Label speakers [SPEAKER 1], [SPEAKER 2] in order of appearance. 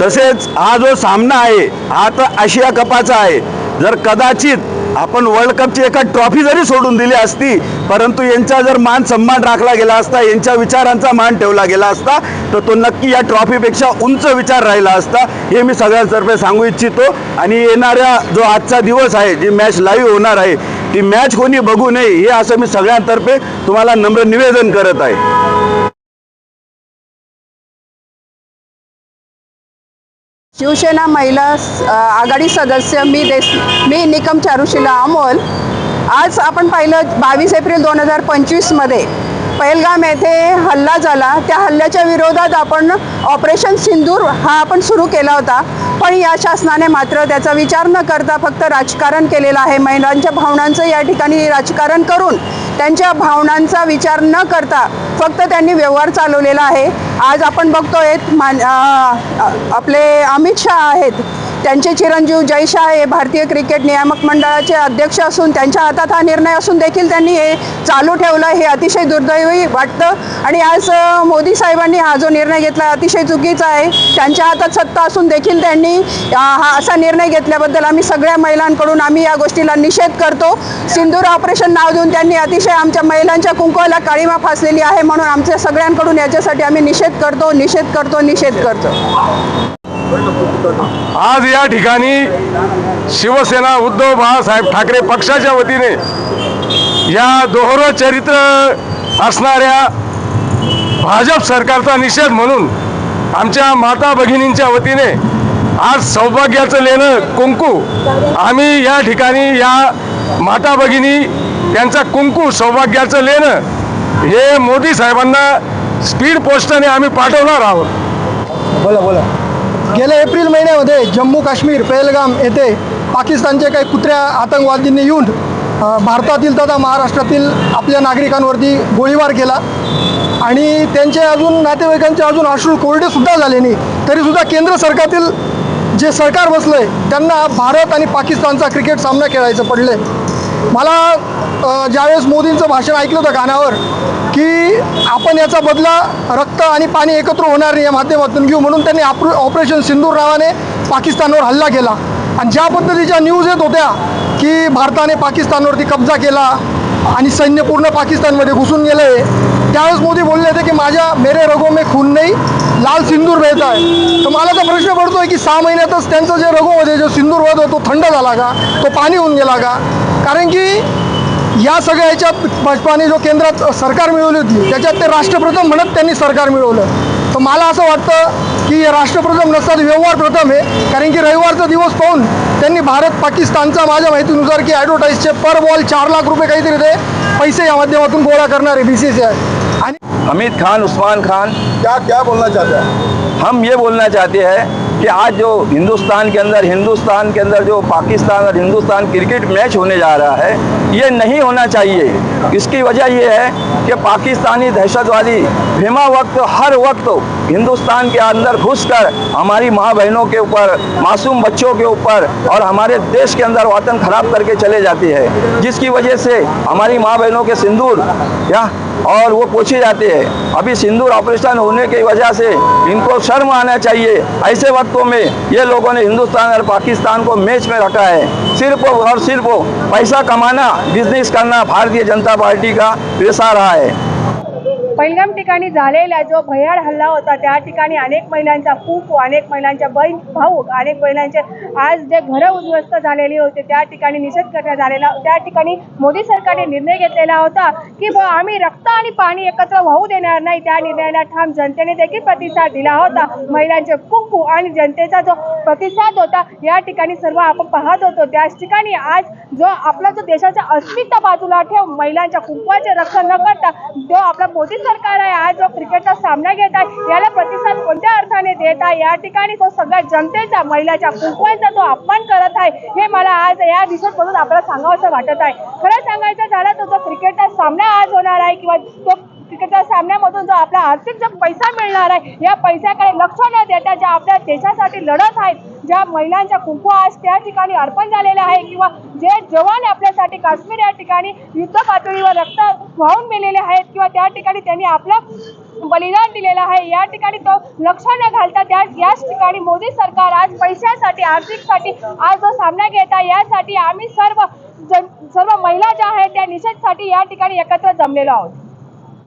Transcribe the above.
[SPEAKER 1] तसेच हा जो सामना आहे हा तर आशिया कपाचा आहे. जर कदाचित आपण वर्ल्ड कपची एका ट्रॉफी जरी सोडून दिली असती परंतु यांचा जर मान सन्मान राखला गेला असता यांच्या विचारांचा मान ठेवला गेला असता तर तो नक्की या ट्रॉफीपेक्षा उंच विचार राहिला असता हे मी सगळ्यांतर्फे सांगू इच्छितो. आणि येणाऱ्या जो आजचा दिवस आहे जी मॅच लाईव्ह होणार आहे ती मॅच कोणी बघू नये हे असं मी सगळ्यांतर्फे तुम्हाला नम्र निवेदन करत आहे.
[SPEAKER 2] शिवसेना महिला स- आघाडी सदस्य मी देश मी निकम चारुशिला अमोल. आज आपण पाहिलं बावीस एप्रिल दोन हजार पंचवीसमध्ये पहिलगाम येथे हल्ला झाला. त्या हल्ल्याच्या विरोधात आपण ऑपरेशन सिंदूर हा आपण सुरू केला होता. पण या शासनाने मात्र त्याचा विचार न करता फक्त राजकारण केलेलं आहे. महिलांच्या भावनांचं या ठिकाणी राजकारण करून त्यांच्या भावनांचा विचार न करता फक्त त्यांनी व्यवहार चालवलेला आहे. आज आपण बघतोय मान आपले अमित शहा आहेत. त्यांचे चिरंजीव जयशाह हे भारतीय क्रिकेट नियामक मंडळाचे अध्यक्ष असून त्यांच्या हातात हा निर्णय असून देखील त्यांनी हे चालू ठेवलं हे अतिशय दुर्दैवी वाटतं. आणि आज मोदी साहेबांनी हा जो निर्णय घेतला अतिशय चुकीचा आहे. त्यांच्या हातात सत्ता असून देखील त्यांनी हा असा निर्णय घेतल्याबद्दल आम्ही सगळ्या महिलांकडून आम्ही या गोष्टीला निषेध करतो. सिंदूर ऑपरेशन नाव देऊन त्यांनी अतिशय आमच्या महिलांच्या कुंकवाला काळीमा फासलेली आहे म्हणून आमच्या सगळ्यांकडून याच्यासाठी आम्ही निषेध करतो निषेध करतो निषेध करतो.
[SPEAKER 3] आज या ठिकाणी शिवसेना उद्धव बाळासाहेब ठाकरे पक्षाच्या वतीने या दोहरो चरित्र असणाऱ्या भाजप सरकारचा निषेध म्हणून आमच्या माता भगिनींच्या वतीने आज सौभाग्याचं लेणं कुंकू. आम्ही या ठिकाणी या माता भगिनी त्यांचा कुंकू सौभाग्याचं लेणं हे मोदी साहेबांना स्पीड पोस्टने आम्ही पाठवणार आहोत.
[SPEAKER 4] बोला बोला. गेल्या एप्रिल महिन्यामध्ये जम्मू काश्मीर पहलगाम येथे पाकिस्तानचे काही कुत्र्या आतंकवादींनी येऊन भारतातील तथा महाराष्ट्रातील आपल्या नागरिकांवरती गोळीबार केला. आणि त्यांचे अजून नातेवाईकांचे अजून अश्रू कोरडेसुद्धा झाले नाही. तरीसुद्धा केंद्र सरकारतील जे सरकार बसलं आहे त्यांना भारत आणि पाकिस्तानचा क्रिकेट सामना खेळायचं पडलं मला ज्यावेळेस मोदींचं भाषण ऐकलं होतं कानावर की आपण याचा बदला रक्त आणि पाणी एकत्र होणार नाही या माध्यमातून घेऊ म्हणून त्यांनी आप ऑपरेशन सिंदूर नावाने पाकिस्तानवर हल्ला केला. आणि ज्या पद्धतीच्या न्यूज येत होत्या की भारताने पाकिस्तानवरती कब्जा केला आणि सैन्य पूर्ण पाकिस्तानमध्ये घुसून गेलं आहे त्यावेळेस मोदी बोलले होते की माझ्या मेरे रगो में खून नाही लाल सिंदूर बहता आहे तर मला तर प्रश्न पडतोय की सहा महिन्यातच त्यांचं जे रघोमध्ये जो सिंदूर होतो तो थंड झाला का? तो पाणी होऊन गेला का? कारण की या सगळ्या याच्यात भाजपाने जो केंद्रात सरकार मिळवली होती त्याच्यात ते राष्ट्रप्रथम म्हणत त्यांनी सरकार मिळवलं. तर मला असं वाटतं की हे राष्ट्रप्रथम नसतात व्यवहार प्रथम आहे. कारण की रविवारचा दिवस पाहून त्यांनी भारत पाकिस्तानचा माझ्या माहितीनुसार की ॲडव्हर्टाईजचे पर बॉल चार लाख रुपये काहीतरी ते पैसे या माध्यमातून गोळा करणारे बी सी सी आहे. आणि
[SPEAKER 1] अमित खान उस्मान खान
[SPEAKER 5] क्या क्या बोलना चाहते हैं?
[SPEAKER 1] हम ये बोलना चाहते हैं कि आज जो हिंदुस्तान के अंदर, हिंदुस्तान के अंदर जो पाकिस्तान और हिंदुस्तान क्रिकेट मैच होने जा रहा है, ये नहीं होना चाहिए। इसकी वजह ये है कि पाकिस्तानी दहशतवादी बेमा वक्त, हर वक्त हिंदुस्तान के अंदर घुसकर हमारी माँ बहनों के ऊपर, मासूम बच्चों के ऊपर और हमारे देश के अंदर वतन खराब करके चले जाती है। जिसकी वजह से हमारी माँ बहनों के सिंदूर, या और वो पूछे जाते हैं, अभी सिंदूर ऑपरेशन होने की वजह से इनको शर्म आना चाहिए। ऐसे वक्तों में ये लोगों ने हिंदुस्तान और पाकिस्तान को मैच में रखा है। सिर्फ़ और सिर्फ़ पैसा कमाना बिज़नेस करना भारतीय जनता पार्टी का पेशा रहा है।
[SPEAKER 6] पहिलगाम ठिकाणी झालेला जो भयाड हल्ला होता त्या ठिकाणी अनेक महिलांचा खूप अनेक महिलांच्या बहीण भाऊ अनेक महिलांचे आज जे घरं उद्ध्वस्त झालेली होती त्या ठिकाणी निषेध करण्यात आलेला त्या ठिकाणी मोदी सरकारने निर्णय घेतलेला होता की बुवा आम्ही रक्त आणि पाणी एकत्र वाहू देणार नाही. त्या निर्णयाला ठाम जनतेने देखील प्रतिसाद दिला होता. महिलांचे कुंकू आणि जनतेचा जो प्रतिसाद होता या ठिकाणी सर्व आपण पाहत होतो. त्याच ठिकाणी आज जो आपला जो देशाचा अस्मिता बाजूला ठेव महिलांच्या कुंकवाचे रक्षण न करता जो आपला मोदी सरकार आहे आज जो क्रिकेटचा सामना घेत आहे याला प्रतिसाद कोणत्या अर्थाने देत आहे? या ठिकाणी तो सगळ्या जनतेचा महिलाच्या कुंकवांचा तो अपमान करत आहे. हे मला आज या दिवसात बघून आपल्याला सांगावं वाटत आहे. खरं सांगायचं झालं तर जो क्रिकेटचा सामना आज होणार आहे किंवा तो क्रिकेटच्या सामन्यामधून जो आपला आर्थिक जो पैसा मिळणार आहे या पैशाकडे लक्ष न देता ज्या आपल्या देशासाठी लढत आहेत ज्या महिलांच्या कुंकू आज त्या ठिकाणी अर्पण झालेल्या आहे किंवा जे जवान आपल्यासाठी काश्मीर या ठिकाणी युद्ध पातळीवर रक्त वाहून मेलेले आहेत किंवा त्या ठिकाणी त्यांनी आपलं बलिदान दिलेलं आहे. या ठिकाणी तो लक्ष न घालता त्या याच ठिकाणी मोदी सरकार आज पैशासाठी आर्थिकसाठी आज जो सामना घेत आहे यासाठी आम्ही सर्व जन सर्व महिला ज्या आहेत त्या निषेधसाठी या ठिकाणी एकत्र जमलेलो आहोत.